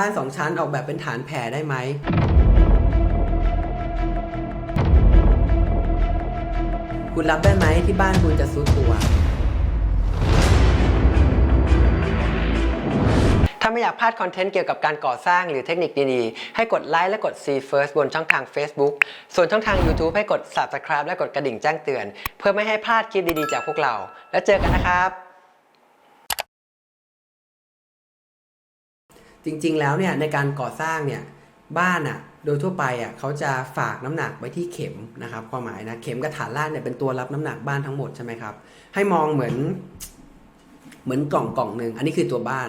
บ้านสองชั้นออกแบบเป็นฐานแผ่ได้ไหม คุณรับได้ไหมที่บ้านคุณจะซุดตัว ถ้าไม่อยากพลาดคอนเทนต์เกี่ยวกับการก่อสร้างหรือเทคนิคดีๆ ให้กดไลค์และกด See First บนช่องทาง Facebook ส่วนช่องทาง YouTube ให้กด Subscribe และกดกระดิ่งแจ้งเตือน เพื่อไม่ให้พลาดคลิปดีๆจากพวกเรา แล้วเจอกันนะครับ จริง ๆ แล้วเนี่ยในการก่อสร้างเนี่ยบ้านอะโดยทั่วไปอะเขาจะฝากน้ำหนักไว้ที่เข็มนะครับความหมายนะเข็มกับฐานล่างเนี่ยเป็นตัวรับน้ำหนักบ้านทั้งหมดใช่ไหมครับให้มองเหมือนเหมือนกล่องกล่องหนึ่งอันนี้คือตัวบ้าน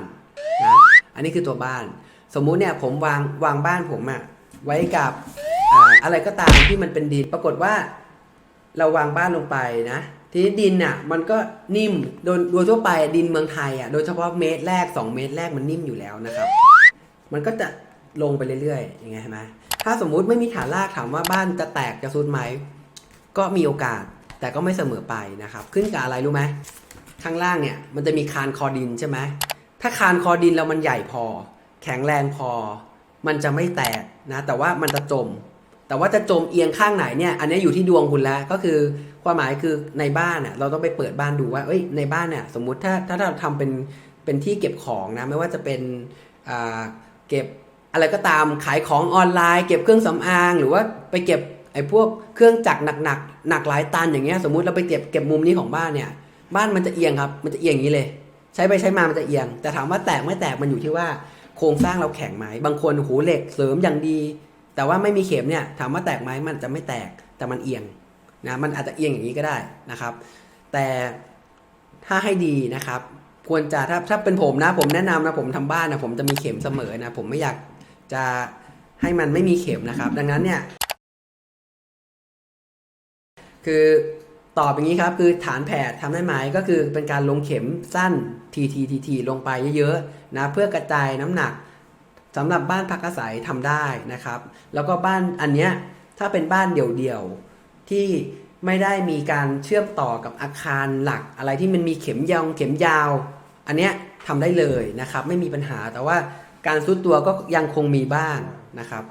นะอันนี้คือตัวบ้าน สมมุติเนี่ยผมวางวางบ้านผมอะไว้กับออะไรก็ตามที่มันเป็นดินปรากฏว่า เราวางบ้านลงไปนะทีนี้ดินอะมันก็นิ่มโดยโดยทั่วไปดินเมืองไทยอะโดยเฉพาะเมตรแรก 2 เมตรแรกมันนิ่มอยู่แล้วนะครับ มันก็จะลงไปเรื่อยๆอย่างเงี้ยใช่ไหมถ้าสมมุติไม่มีฐานรากถามว่าบ้านจะแตกจะซุดไหมก็มีโอกาสแต่ก็ไม่เสมอไปนะครับ ขึ้นกับอะไรรู้ไหมข้างล่างเนี่ยมันจะมีคานคอดินใช่ไหมถ้าคานคอดินแล้วมันใหญ่พอ แข็งแรงพอ มันจะไม่แตกนะ แต่ว่ามันจะจม แต่ว่าจะจมเอียงข้างไหนเนี่ย อันนี้อยู่ที่ดวงคุณแล้ว ก็คือความหมายคือในบ้านเน่ะเราต้องไปเปิดบ้านดูว่า เอ้ย ในบ้านเนี่ยสมมุติถ้าถ้าเราทำเป็นเป็นที่เก็บของนะ ไม่ว่าจะเป็นอ่าเก็บอะไรก็ตามขายของออนไลน์ เก็บเครื่องสำอาง หรือว่าไปเก็บไอ้พวกเครื่องจักรหนักๆหนักหลายตันอย่างเงี้ยสมมุติเราไปเก็บเก็บมุมนี้ของบ้านเนี่ย บ้านมันจะเอียงครับ มันจะเอียงอย่างนี้เลย ใช้ไปใช้มามันจะเอียง แต่ถามว่าแตกไม่แตกมันอยู่ที่ว่าโครงสร้างเราแข็งไหมบางคนโอ้โหเหล็กเสริมอย่างดี แต่ว่าไม่มีเข็มเนี่ยถามว่าแตกไหมมันจะไม่แตกแต่มันเอียงนะมันอาจจะเอียงอย่างนี้ก็ได้นะครับ แต่ถ้าให้ดีนะครับ ควรจะถ้าถ้าเป็นผมนะ ผมแนะนำนะผมทำบ้านนะผมจะมีเข็มเสมอนะผมไม่อยากจะให้มันไม่มีเข็มนะครับ ดังนั้นเนี่ย คือตอบอย่างนี้ครับ คือฐานแผ่ทำได้ไหมก็คือเป็นการลงเข็มสั้นทีทีทีทีลงไปเยอะๆนะเพื่อกระจายน้ำหนัก สำหรับบ้านพักอาศัยทำได้นะครับ แล้วก็บ้านอันเนี้ยถ้าเป็นบ้านเดี่ยวๆที่ไม่ได้มีการเชื่อมต่อกับอาคารหลัก อะไรที่มันมีเข็มยาวเข็มยาว อันเนี้ยทำได้เลยนะครับ ไม่มีปัญหาแต่ว่าการซุดตัวก็ยังคงมีบ้างนะครับ